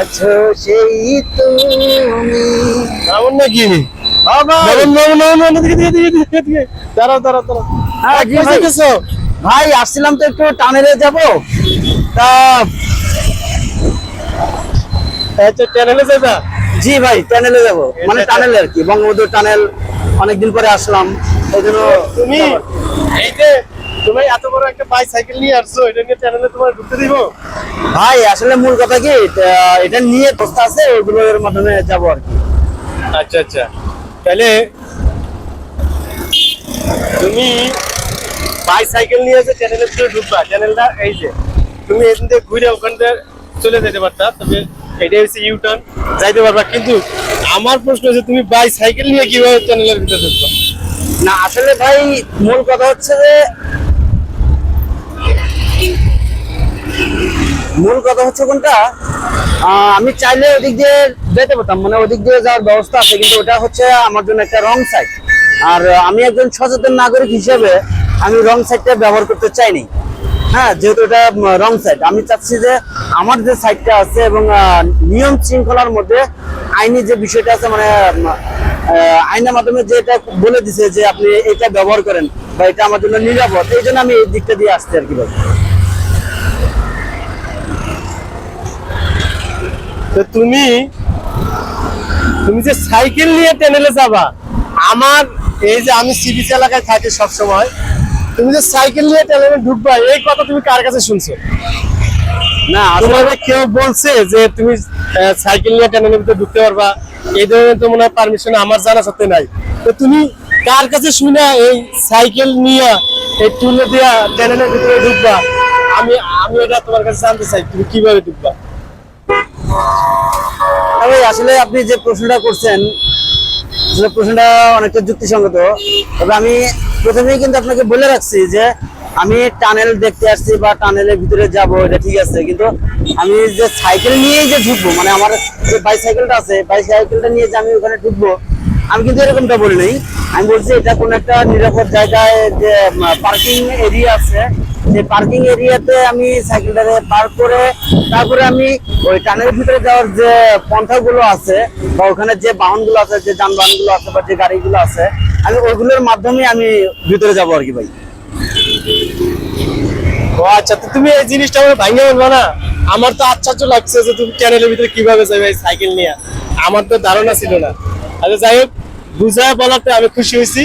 আছো সেই তুমি। এমন নাকি? ভাই। আসছিলাম তো একটু টানেলে যাব। তা যাবা? জি ভাই টানেলে যাব। মানে টানেল আর কি বঙ্গবন্ধু টানেল। অনেকদিন পরে আসলাম। এই জন্য তুমি? এই যে তুমি এত বড় একটা বাইসাইকেল নিয়ে আসছো এটা নিয়ে চ্যানেলে তোমার ঢুকতে দিব? ভাই আসলে মূল কথা কি এটা- নিয়ে প্রস্তাব আছে ওইগুলোর মাধ্যমে যাব আর কি। আচ্ছা আচ্ছা। তাহলে তুমি বাইসাইকেল নিয়ে যে চ্যানেলের ভিতরে ঢুকবা চ্যানেলটা এই যে তুমি এখান থেকে ঘুরে ওখান থেকে চলে যেতে পারতা তবে এটা হচ্ছে ইউটার্ন যাইতে পারবা। কিন্তু আমার প্রশ্ন হচ্ছে তুমি বাইসাইকেল নিয়ে কীভাবে চ্যানেলের ভিতরে ঢুকবা? না আসলে ভাই মূল কথা হচ্ছে যে মূল কথা হচ্ছে কোনটা? আমি চাইলে ওদিক দিয়ে যেতে পারতাম মানে ওদিক দিয়ে যাওয়ার ব্যবস্থা আছে, কিন্তু ওটা হচ্ছে আমার জন্য একটা রং সাইড আর আমি একজন সচেতন নাগরিক হিসেবে আমি রং সাইডটা ব্যবহার করতে চাইনি। হ্যাঁ যেহেতু এটা রং সাইড আমি চাচ্ছি যে আমার যে সাইডটা আছে এবং নিয়ম শৃঙ্খলার মধ্যে আইনি যে বিষয়টা আছে মানে আইনের মাধ্যমে যে এটা বলে দিছে যে আপনি এটা ব্যবহার করেন বা এটা আমার জন্য নিরাপদ, এই জন্য আমি এই দিকটা দিয়ে আসছি আর কি ভাই। তো তুমি তুমি যে সাইকেল নিয়ে টেনেলে যাবা আমার এই যে আমি সিবিসি এলাকায় থাকি সব সময় তুমি যে সাইকেল নিয়ে টেনেলে ঢুকবা এই কথা তুমি কার কাছে শুনছো? না তোমার কেউ বলছে যে তুমি সাইকেল নিয়ে টেনেলের ভিতরে ঢুকতে পারবা? এই ধরনের তো মনে হয় পারমিশন আমার জানা সত্ত্বে নাই। তো তুমি কার কাছে শুনে এই সাইকেল নিয়ে এই টুলে দিয়া টেনেলের ভিতরে ঢুকবা? আমি আমি এটা তোমার কাছে জানতে চাই তুমি কীভাবে ঢুকবা? আসলে আপনি যে প্রশ্নটা করছেন, আসলে প্রশ্নটা অনেকটা যুক্তিসঙ্গত। তবে আমি প্রথমেই কিন্তু আপনাকে বলে রাখছি যে, আমি টানেল দেখতে আসছি বা টানেলের ভিতরে যাব, এটা ঠিক আছে। কিন্তু আমি যে সাইকেল নিয়েই যে ঢুকবো মানে আমার যে বাইসাইকেলটা আছে বাইসাইকেলটা নিয়ে যে আমি ওখানে ঢুকবো, আমি কিন্তু এরকমটা বলি নাই। আমি বলছি, এটা কোনো একটা নিরাপদ জায়গায় যে পার্কিং এরিয়া আছে সেই পার্কিং এরিয়াতে আমি সাইকেলটাকে পার্ক করে তারপরে আমি ওই টানের ভিতরে যাওয়ার যে পন্থাগুলো আছে বা ওখানে যে বাহনগুলো আছে, যে যানবাহনগুলো আছে বা যে গাড়িগুলো আছে, আমি ওইগুলোর মাধ্যমে আমি ভিতরে যাব আর কি ভাই। ও আচ্ছা তো তুমি এই জিনিসটা আমার ভাঙে বলবা না? আমার তো আশ্চর্য লাগছে যে তুমি চ্যানেলের ভিতরে কীভাবে যাবে সাইকেল নিয়ে। আমার তো ধারণা ছিল না। আচ্ছা যাই হোক, বুঝায় বলাতে আমি খুশি হয়েছি।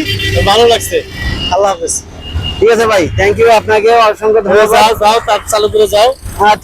ভালো লাগছে। আল্লাহ হাফেজ। ঠিক আছে ভাই থ্যাংক ইউ আপনাকে অসংখ্য যাও ধন্যবাদ চালু করে যাও। হ্যাঁ